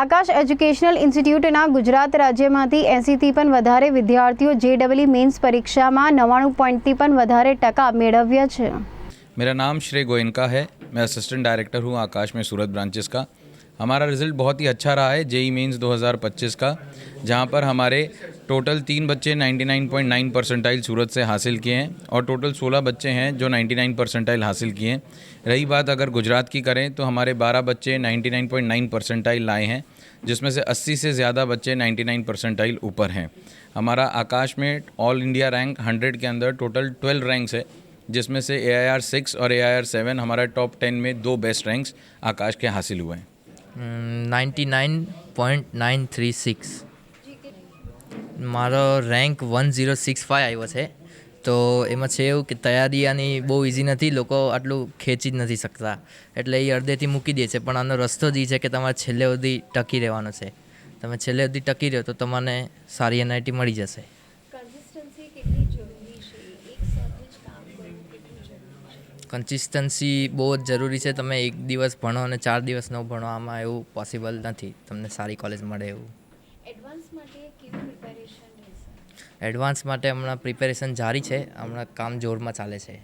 આકાશ educational ઇન્સ્ટિટ્યૂટના Gujarat રાજ્યમાંથી એંસીથી પણ વધારે વિદ્યાર્થીઓ જેડબલી મેન્સ પરીક્ષામાં નવાણું પોઈન્ટથી પણ વધારે ટકા મેળવ્યા છે मेरा નામ શ્રી गोयनका है मैं असिस्टेंट डायरेक्टर हूँ आकाश में सूरत ब्रांचेस का हमारा रिज़ल्ट बहुत ही अच्छा रहा है जेई मेंस 2025 का जहां पर हमारे टोटल तीन बच्चे 99.9 परसेंटाइल सूरत से हासिल किए हैं और टोटल 16 बच्चे हैं जो 99 परसेंटाइल हासिल किए हैं रही बात अगर गुजरात की करें तो हमारे 12 बच्चे 99.9 परसेंटाइल लाए हैं जिसमें से 80 से ज़्यादा बच्चे 99 परसेंटाइल ऊपर हैं हमारा आकाश में ऑल इंडिया रैंक 100 के अंदर टोटल 12 रैंक्स है जिसमें से ए आई आर सिक्स और ए आई आर सेवन हमारा टॉप टेन में दो बेस्ट रैंक्स आकाश के हासिल हुए हैं ninety nine point nine three six મારો rank one zero six five આવ્યો છે તો એમાં છે એવું કે તૈયારી આની બહુ ઇઝી નથી લોકો આટલું ખેંચી જ નથી શકતા એટલે એ અડધેથી મૂકી દે છે પણ આનો રસ્તો જ એ છે કે તમારે છેલ્લે સુધી ટકી રહેવાનો છે તમે છેલ્લે સુધી ટકી રહ્યો તો તમને સારી એનઆઈટી મળી જશે કન્સિસ્ટન્સી બહુ જ જરૂરી છે તમે એક દિવસ ભણો અને ચાર દિવસ ન ભણો આમાં એવું પોસિબલ નથી તમને સારી કોલેજ મળે એવું એડવાન્સ માટે હમણાં પ્રિપેરેશન જારી છે હમણાં કામ જોરમાં ચાલે છે